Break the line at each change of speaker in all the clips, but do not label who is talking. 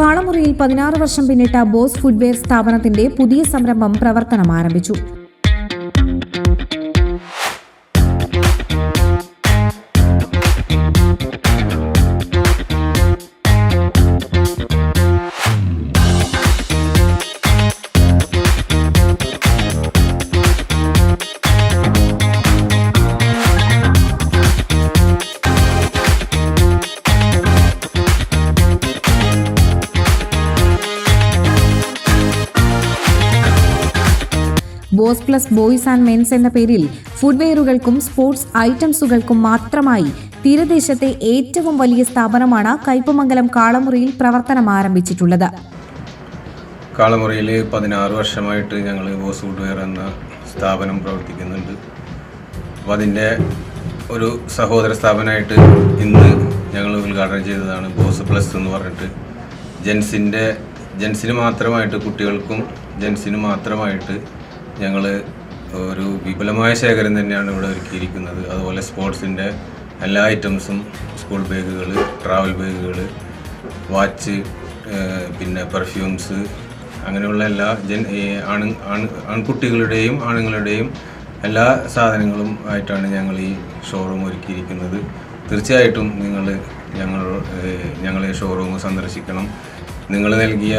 കാളമുറിയിൽ പതിനാറ് വർഷം പിന്നിട്ട ബോസ് ഫുഡ്വെയർ സ്ഥാപനത്തിന്റെ പുതിയ സംരംഭം പ്രവർത്തനം ആരംഭിച്ചു. Boss plus boys and mens എന്ന പേരിൽ ഫുഡ്വെയറുകൾക്കും സ്പോർട്സ് ഐറ്റംസുകൾക്കും മാത്രമായി തീരദേശത്തെ ഏറ്റവും വലിയ സ്ഥാപനമാണ് കയ്പമംഗലം കാളമുറിയിൽ പ്രവർത്തനം ആരംഭിച്ചിട്ടുള്ളത്.
കാളമുറിയിൽ പതിനാറ് വർഷമായിട്ട് ഞങ്ങൾ ബോസ് ഫുഡ്വെയർ എന്ന സ്ഥാപനം പ്രവർത്തിക്കുന്നുണ്ട്. അപ്പോൾ അതിന്റെ ഒരു സഹോദര സ്ഥാപനമായിട്ട് ഇന്ന് ഞങ്ങൾ ഉദ്ഘാടനം ചെയ്തതാണ് ബോസ് പ്ലസ് എന്ന് പറഞ്ഞിട്ട്. ജെൻസിന്റെ ജെൻസിന് മാത്രമായിട്ട് കുട്ടികൾക്കും ജെൻസിന് മാത്രമായിട്ട് ഞങ്ങൾ ഒരു വിപുലമായ ശേഖരം തന്നെയാണ് ഇവിടെ ഒരുക്കിയിരിക്കുന്നത്. അതുപോലെ സ്പോർട്സിന്റെ എല്ലാ ഐറ്റംസും സ്കൂൾ ബാഗുകൾ ട്രാവൽ ബാഗുകൾ വാച്ച് പിന്നെ പെർഫ്യൂംസ് അങ്ങനെയുള്ള എല്ലാ ജൻ ആണു ആൺകുട്ടികളുടെയും ആണുങ്ങളുടെയും എല്ലാ സാധനങ്ങളും ആയിട്ടാണ് ഞങ്ങൾ ഈ ഷോറൂം ഒരുക്കിയിരിക്കുന്നത്. തീർച്ചയായിട്ടും നിങ്ങൾ ഞങ്ങൾ ഞങ്ങളെ ഷോറൂം സന്ദർശിക്കണം. നിങ്ങൾ നൽകിയ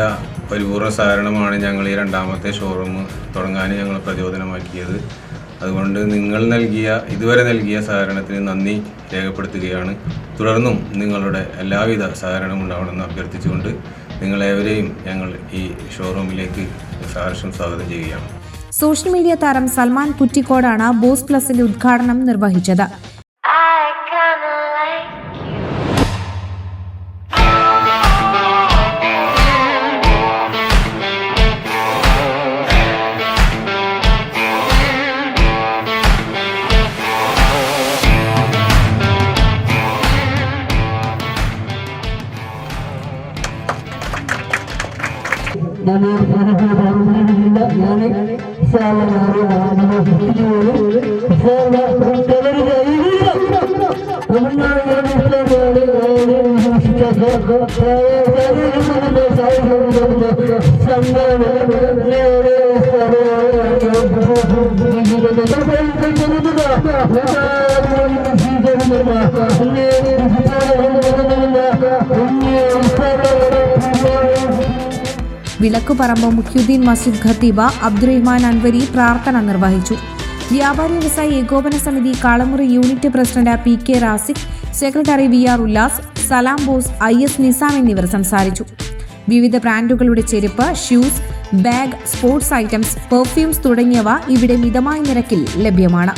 പരിപൂർണ സഹകരണമാണ് ഞങ്ങൾ ഈ രണ്ടാമത്തെ ഷോറൂം തുടങ്ങാൻ ഞങ്ങൾ പ്രചോദനമാക്കിയത്. അതുകൊണ്ട് നിങ്ങൾ നൽകിയ ഇതുവരെ നൽകിയ സഹകരണത്തിന് നന്ദി രേഖപ്പെടുത്തുകയാണ്. തുടർന്നും നിങ്ങളുടെ എല്ലാവിധ സഹകരണവും ഉണ്ടാവണമെന്ന് അഭ്യർത്ഥിച്ചുകൊണ്ട് നിങ്ങളേവരെയും ഞങ്ങൾ ഈ ഷോറൂമിലേക്ക് സഹർഷം സ്വാഗതം ചെയ്യുകയാണ്.
സോഷ്യൽ മീഡിയ താരം സൽമാൻ കുറ്റിക്കോടാണ് ബോസ് പ്ലസിന്റെ ഉദ്ഘാടനം നിർവഹിച്ചത്.
ನಮಗೆ ಪ್ರಗತಿಯ ಬರುವುದಿಲ್ಲ ನಾನೇ ಸಾಲ ನಾನು ನಾನು ಹಿಡಿದಿರುವುದು ಸಾಲ ತವರಿಗೆ ಐದಿಲ್ಲ ತಮಿಳುನಾಡಿನಲ್ಲಿ ಇಸ್ಲಾಮಾಡಿ ನಾನೇ ಶಿಕ್ಷಕ ಸಂಗಮ ನೇರೇ ಸರ್ವ ಜನ
വിളക്കുപറമ്പ് മുഖ്യുദ്ദീൻ മസ്ജിദ് ഖത്തീബ അബ്ദുറഹ്മാൻ അൻവരി പ്രാർത്ഥന നിർവഹിച്ചു. വ്യാപാരി വ്യവസായി ഏകോപന സമിതി Kalamuri unit president P K Raziq secretary V R Ullas Salam Bose I S Nizam എന്നിവർ സംസാരിച്ചു. വിവിധ ബ്രാൻഡുകളുടെ ചെരുപ്പ് shoes bag sports items perfumes തുടങ്ങിയവ ഇവിടെ മിതമായ നിരക്കിൽ ലഭ്യമാണ്.